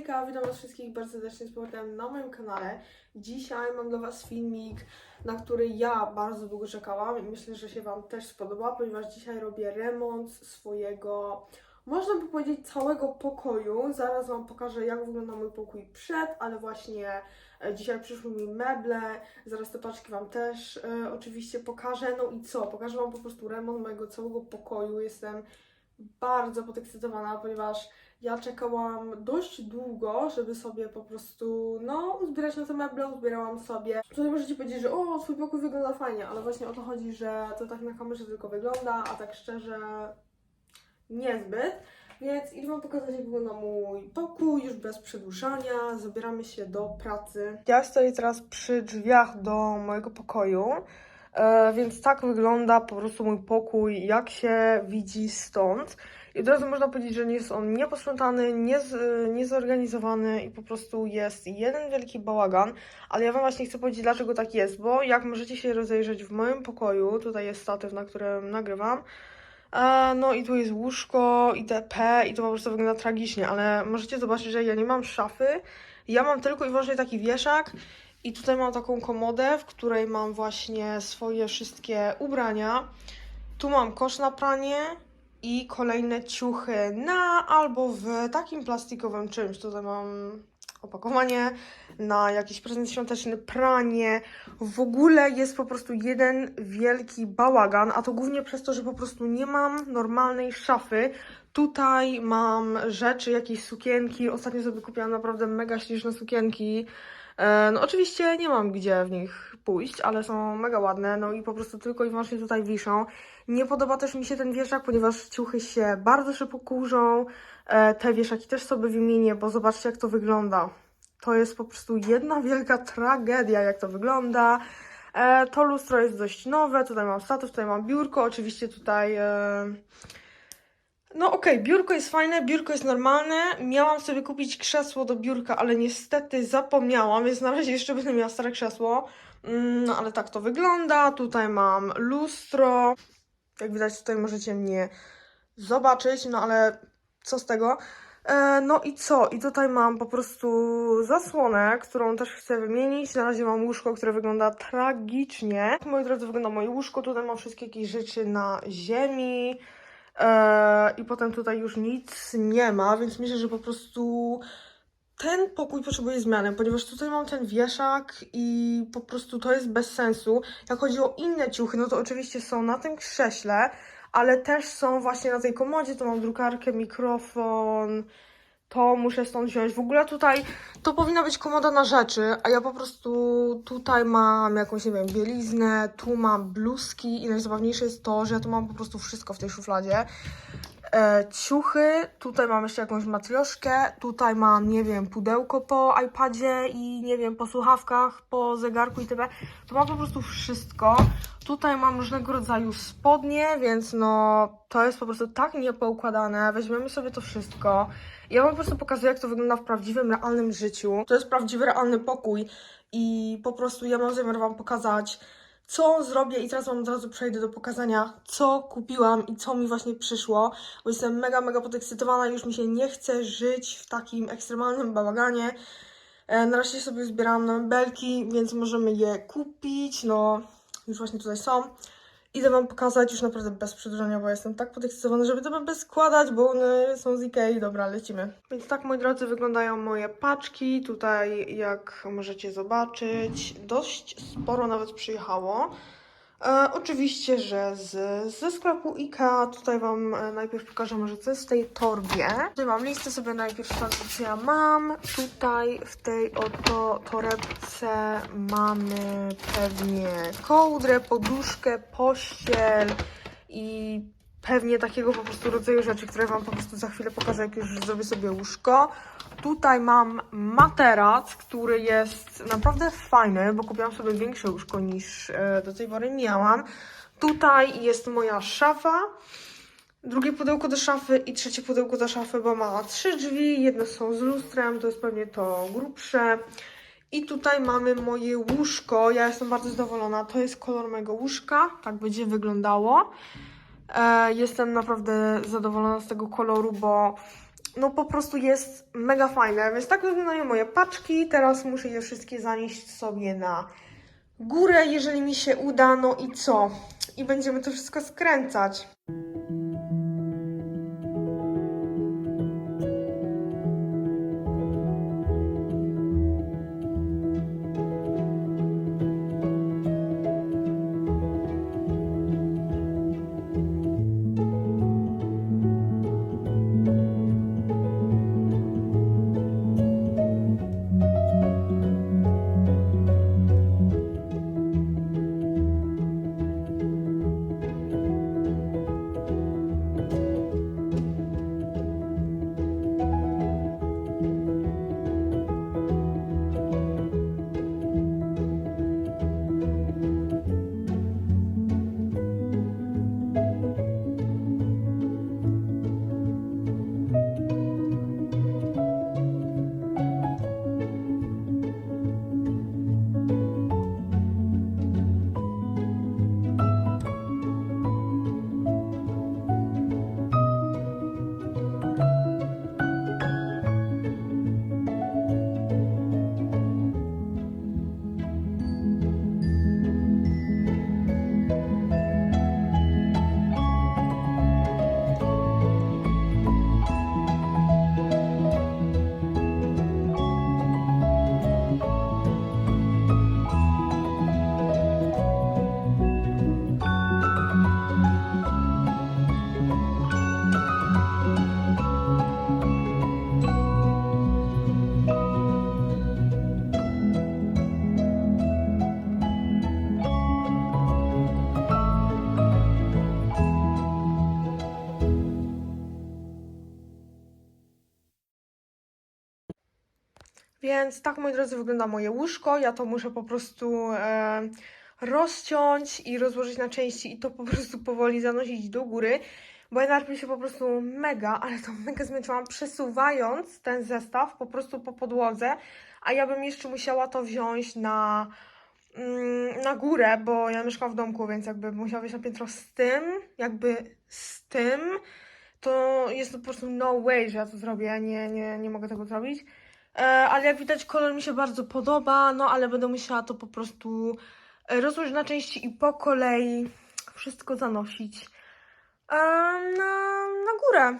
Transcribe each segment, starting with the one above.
Hejka, witam was wszystkich bardzo serdecznie z powrotem na moim kanale. Dzisiaj mam dla was filmik, na który ja bardzo długo czekałam i myślę, że się wam też spodoba, ponieważ dzisiaj robię remont swojego, można by powiedzieć całego pokoju. Zaraz wam pokażę jak wygląda mój pokój przed, ale właśnie e, dzisiaj przyszły mi meble, zaraz te paczki wam też e, oczywiście pokażę. No i co, pokażę wam po prostu remont mojego całego pokoju. Jestem bardzo podekscytowana, ponieważ ja czekałam dość długo, żeby sobie po prostu, no, uzbierać na te meble, uzbierałam sobie. Tutaj możecie powiedzieć, że o, twój pokój wygląda fajnie, ale właśnie o to chodzi, że to tak na kamerze tylko wygląda, a tak szczerze niezbyt. Więc idę Wam pokazać, jak wygląda mój pokój, już bez przedłużania. Zabieramy się do pracy. Ja stoję teraz przy drzwiach do mojego pokoju. E, więc tak wygląda po prostu mój pokój, jak się widzi stąd. I od razu można powiedzieć, że nie jest on nieposprzątany, nie, niezorganizowany i po prostu jest jeden wielki bałagan. Ale ja Wam właśnie chcę powiedzieć, dlaczego tak jest, bo jak możecie się rozejrzeć w moim pokoju, tutaj jest statyw, na którym nagrywam, e, no i tu jest łóżko, itp. i to po prostu wygląda tragicznie, ale możecie zobaczyć, że ja nie mam szafy, ja mam tylko i wyłącznie taki wieszak i tutaj mam taką komodę, w której mam właśnie swoje wszystkie ubrania. Tu mam kosz na pranie i kolejne ciuchy na albo w takim plastikowym czymś. Tutaj mam opakowanie na jakiś prezent świąteczny, pranie. W ogóle jest po prostu jeden wielki bałagan, a to głównie przez to, że po prostu nie mam normalnej szafy. Tutaj mam rzeczy, jakieś sukienki. Ostatnio sobie kupiłam naprawdę mega śliczne sukienki. E, No oczywiście nie mam gdzie w nich pójść, ale są mega ładne, no i po prostu tylko i wyłącznie tutaj wiszą. Nie podoba też mi się ten wieszak, ponieważ ciuchy się bardzo szybko kurzą. E, Te wieszaki też sobie wymienię, bo zobaczcie jak to wygląda. To jest po prostu jedna wielka tragedia, jak to wygląda. E, To lustro jest dość nowe, tutaj mam statyw, tutaj mam biurko, oczywiście tutaj... e, no okej, biurko jest fajne, biurko jest normalne. Miałam sobie kupić krzesło do biurka, ale niestety zapomniałam, więc na razie jeszcze będę miała stare krzesło. Mm, No ale tak to wygląda. Tutaj mam lustro. Jak widać tutaj możecie mnie zobaczyć, no ale co z tego? E, no i co? I tutaj mam po prostu zasłonę, którą też chcę wymienić. Na razie mam łóżko, które wygląda tragicznie. Moi drodzy, wygląda moje łóżko. Tutaj mam wszystkie jakieś rzeczy na ziemi. E, I potem tutaj już nic nie ma, więc myślę, że po prostu ten pokój potrzebuje zmiany, ponieważ tutaj mam ten wieszak i po prostu to jest bez sensu. Jak chodzi o inne ciuchy, no to oczywiście są na tym krześle, ale też są właśnie na tej komodzie. To mam drukarkę, mikrofon. To muszę stąd wziąć. W ogóle tutaj to powinna być komoda na rzeczy, a ja po prostu tutaj mam jakąś, nie wiem, bieliznę, tu mam bluzki i najzabawniejsze jest to, że ja tu mam po prostu wszystko w tej szufladzie. E, ciuchy, tutaj mam jeszcze jakąś matrioszkę, tutaj mam, nie wiem, pudełko po iPadzie i nie wiem, po słuchawkach, po zegarku itp. Tu mam po prostu wszystko. Tutaj mam różnego rodzaju spodnie, więc no to jest po prostu tak niepoukładane. Weźmiemy sobie to wszystko. Ja wam po prostu pokazuję, jak to wygląda w prawdziwym, realnym życiu. To jest prawdziwy, realny pokój i po prostu ja mam zamiar wam pokazać, co zrobię i teraz wam od razu przejdę do pokazania, co kupiłam i co mi właśnie przyszło, bo jestem mega, mega podekscytowana, już mi się nie chce żyć w takim ekstremalnym bałaganie. E, Na razie sobie zbierałam na mebelki, więc możemy je kupić, no już właśnie tutaj są. Idę wam pokazać już naprawdę bez przedłużania, bo jestem tak podekscytowana, żeby te mebel składać, bo one są z Ikei. Dobra, lecimy. Więc tak, moi drodzy, wyglądają moje paczki. Tutaj, jak możecie zobaczyć, dość sporo nawet przyjechało. E, oczywiście, że z, ze sklepu IKEA. Tutaj Wam e, najpierw pokażę może co jest w tej torbie. Tutaj mam listę sobie najpierw co ja mam. Tutaj w tej oto torebce mamy pewnie kołdrę, poduszkę, pościel i pewnie takiego po prostu rodzaju rzeczy, które Wam po prostu za chwilę pokażę, jak już zrobię sobie łóżko. Tutaj mam materac, który jest naprawdę fajny, bo kupiłam sobie większe łóżko niż e, do tej pory miałam. Tutaj jest moja szafa, drugie pudełko do szafy i trzecie pudełko do szafy, bo ma trzy drzwi, jedne są z lustrem, to jest pewnie to grubsze. I tutaj mamy moje łóżko, ja jestem bardzo zadowolona, to jest kolor mojego łóżka, tak będzie wyglądało. E, jestem naprawdę zadowolona z tego koloru, bo no po prostu jest mega fajne. Więc tak wyglądają moje paczki. Teraz muszę je wszystkie zanieść sobie na górę, jeżeli mi się uda. No i co? I będziemy to wszystko skręcać. Więc tak, moi drodzy, wygląda moje łóżko. Ja to muszę po prostu e, rozciąć i rozłożyć na części i to po prostu powoli zanosić do góry. Bo ja najpierw się po prostu mega, ale to mega zmęczyłam przesuwając ten zestaw po prostu po podłodze, a ja bym jeszcze musiała to wziąć na, mm, na górę, bo ja mieszkam w domku, więc jakby musiała wejść na piętro z tym, jakby z tym, to jest to po prostu no way, że ja to zrobię, nie, nie, nie mogę tego zrobić. E, ale jak widać, kolor mi się bardzo podoba, no ale będę musiała to po prostu e, rozłożyć na części i po kolei wszystko zanosić e, na, na górę.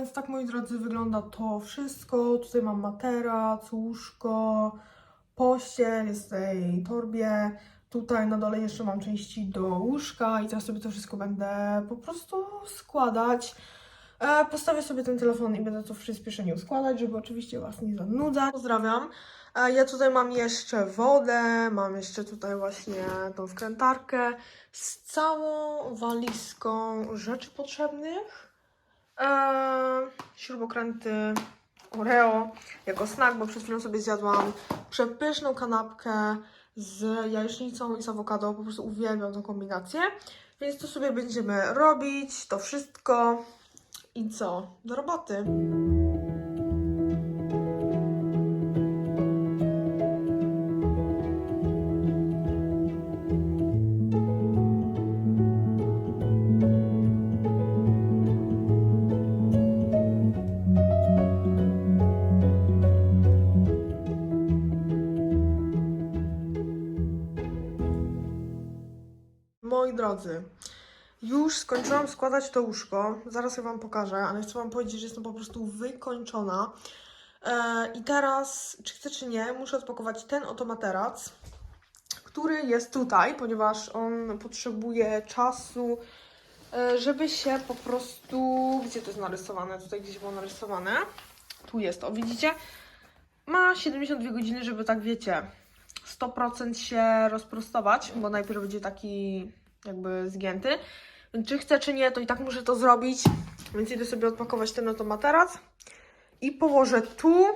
Więc tak, moi drodzy, wygląda to wszystko. Tutaj mam materac, łóżko, pościel jest w tej torbie. Tutaj na dole jeszcze mam części do łóżka i teraz sobie to wszystko będę po prostu składać. E, postawię sobie ten telefon i będę to w przyspieszeniu składać, żeby oczywiście Was nie zanudzać. Pozdrawiam. E, ja tutaj mam jeszcze wodę, mam jeszcze tutaj właśnie tą wkrętarkę z całą walizką rzeczy potrzebnych. Śrubokręty Oreo jako snack, bo przed chwilą sobie zjadłam przepyszną kanapkę z jajecznicą i z awokado. Po prostu uwielbiam tą kombinację. Więc to sobie będziemy robić, to wszystko. I co? Do roboty. Moi drodzy, już skończyłam składać to łóżko. Zaraz je Wam pokażę, ale chcę Wam powiedzieć, że jestem po prostu wykończona. E, I teraz, czy chcę, czy nie, muszę odpakować ten oto materac, który jest tutaj, ponieważ on potrzebuje czasu, e, żeby się po prostu. Gdzie to jest narysowane? Tutaj gdzieś było narysowane. Tu jest, o widzicie? Ma 72 godziny, żeby tak wiecie, 100% się rozprostować, bo najpierw będzie taki jakby zgięty. Czy chcę, czy nie, to i tak muszę to zrobić. Więc idę sobie odpakować ten oto materac i położę tu.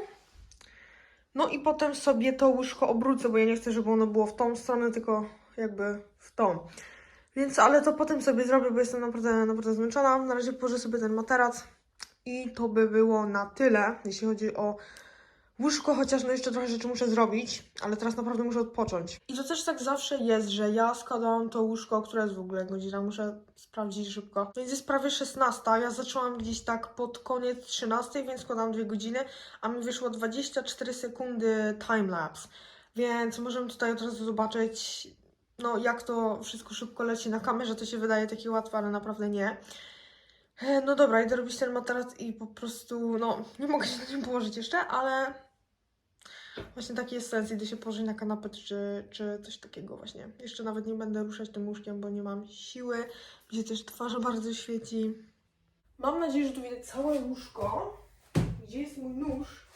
No i potem sobie to łóżko obrócę, bo ja nie chcę, żeby ono było w tą stronę, tylko jakby w tą. Więc, ale to potem sobie zrobię, bo jestem naprawdę, naprawdę zmęczona. Na razie położę sobie ten materac i to by było na tyle, jeśli chodzi o łóżko, chociaż no jeszcze trochę rzeczy muszę zrobić, ale teraz naprawdę muszę odpocząć. I to też tak zawsze jest, że ja składałam to łóżko, które jest w ogóle godzina, muszę sprawdzić szybko. Więc jest prawie 16, ja zaczęłam gdzieś tak pod koniec 13, więc składałam 2 godziny, a mi wyszło 24 sekundy timelapse. Więc możemy tutaj od razu zobaczyć, no jak to wszystko szybko leci na kamerze, to się wydaje takie łatwe, ale naprawdę nie. E, No dobra, idę robić ten materac i po prostu, no, nie mogę się na nim położyć jeszcze, ale właśnie taki jest sens, idę się położyć na kanapę czy, czy coś takiego właśnie. Jeszcze nawet nie będę ruszać tym łóżkiem, bo nie mam siły, gdzie też twarz bardzo świeci. Mam nadzieję, że tu widać całe łóżko. Gdzie jest mój nóż?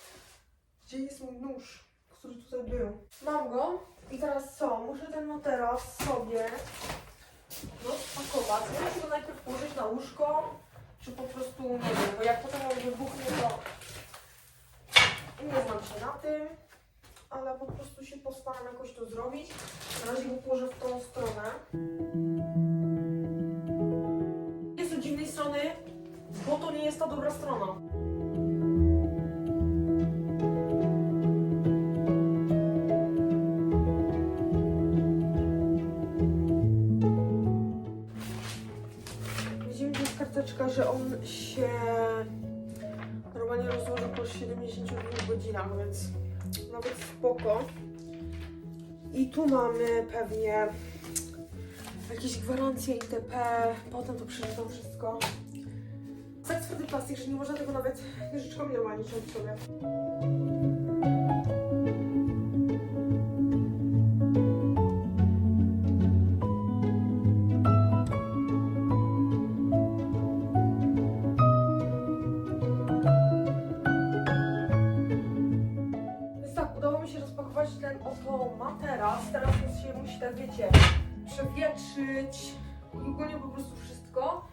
Gdzie jest mój nóż, który tutaj był? Mam go i teraz co? Muszę ten materac sobie rozpakować. Muszę go najpierw położyć na łóżko, czy po prostu nie wiem, bo jak potem on wybuchnie, to nie znam się na tym, ale po prostu się postaram jakoś to zrobić. Na razie go położę w tą stronę. Jest od dziwnej strony, bo to nie jest ta dobra strona. Widzimy, jest karteczka, że on się normalnie rozłoży po 72 godzinach, więc nawet spoko. I tu mamy pewnie jakieś gwarancje itp. Potem to przeczytam wszystko. Tak twardy plastik, że nie można tego nawet nożyczkami normalnie ciąć sobie. Tak, wiecie, przewietrzyć i ogólnie po prostu wszystko.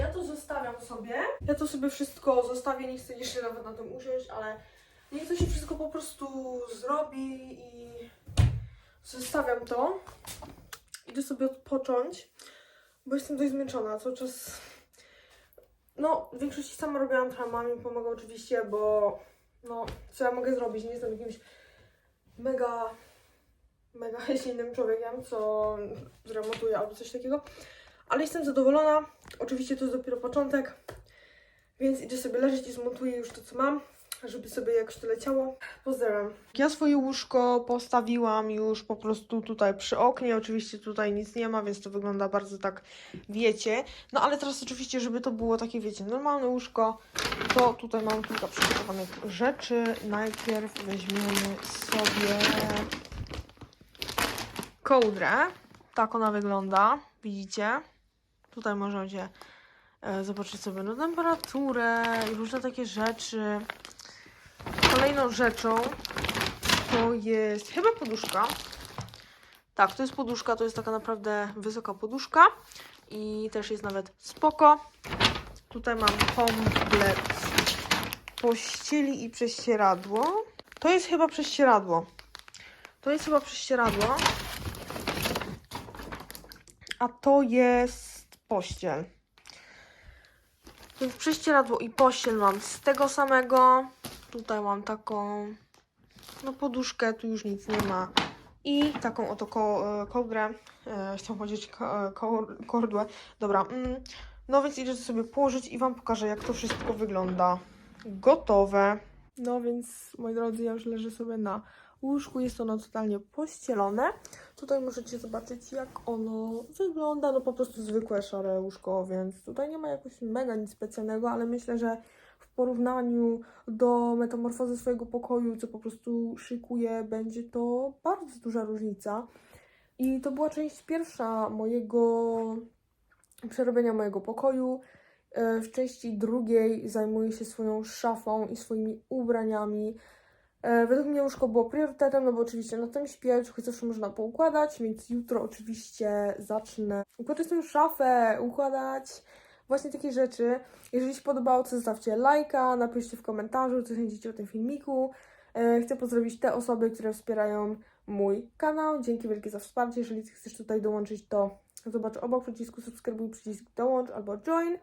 Ja to zostawiam sobie. Ja to sobie wszystko zostawię, nie chcę jeszcze nawet na tym usiąść, ale niech to się wszystko po prostu zrobi i zostawiam to. Idę sobie odpocząć, bo jestem dość zmęczona. Cały czas, no, w większości sama robiłam, trochę mama mi pomaga oczywiście, bo no, co ja mogę zrobić? Nie jestem jakimś mega, mega silnym człowiekiem, co zremontuje albo coś takiego. Ale jestem zadowolona. Oczywiście to jest dopiero początek, więc idę sobie leżeć i zmontuję już to, co mam. żeby sobie jakoś to leciało. Pozdrawiam. Ja swoje łóżko postawiłam już po prostu tutaj przy oknie. Oczywiście tutaj nic nie ma, więc to wygląda bardzo tak, wiecie. No ale teraz oczywiście, żeby to było takie, wiecie, normalne łóżko, to tutaj mam kilka przygotowanych rzeczy. Najpierw weźmiemy sobie kołdrę. Tak ona wygląda, widzicie? Tutaj możecie e, zobaczyć sobie no, temperaturę i różne takie rzeczy. Kolejną rzeczą to jest chyba poduszka. Tak, to jest poduszka, to jest taka naprawdę wysoka poduszka i też jest nawet spoko. Tutaj mam komplet pościeli i prześcieradło. To jest chyba prześcieradło. To jest chyba prześcieradło. A to jest pościel. Więc prześcieradło i pościel mam z tego samego. Tutaj mam taką no poduszkę, tu już nic nie ma. I taką oto ko- e, kołdrę. E, chciałam powiedzieć e, ko- kordłę. Dobra. Mm. No więc idę sobie położyć i Wam pokażę, jak to wszystko wygląda. Gotowe. No więc, moi drodzy, ja już leżę sobie na łóżku. Jest ono totalnie pościelone. Tutaj możecie zobaczyć, jak ono wygląda. No po prostu zwykłe szare łóżko, więc tutaj nie ma jakoś mega nic specjalnego, ale myślę, że w porównaniu do metamorfozy swojego pokoju, co po prostu szykuję, będzie to bardzo duża różnica. I to była część pierwsza mojego przerobienia mojego pokoju. E, W części drugiej zajmuję się swoją szafą i swoimi ubraniami. E, Według mnie łóżko było priorytetem, no bo oczywiście na tym śpię, choć można poukładać, więc jutro oczywiście zacznę układać swoją szafę, układać właśnie takie rzeczy. Jeżeli się podobało, to zostawcie lajka, napiszcie w komentarzu, co sądzicie o tym filmiku. E, Chcę pozdrowić te osoby, które wspierają mój kanał. Dzięki wielkie za wsparcie. Jeżeli chcesz tutaj dołączyć, to zobacz obok przycisku subskrybuj, przycisk dołącz albo join.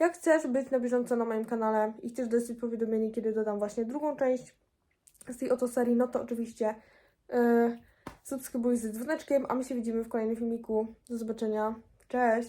Jak chcesz być na bieżąco na moim kanale i chcesz dostać powiadomienie, kiedy dodam właśnie drugą część z tej oto serii, no to oczywiście yy, subskrybuj z dzwoneczkiem, a my się widzimy w kolejnym filmiku. Do zobaczenia. Cześć!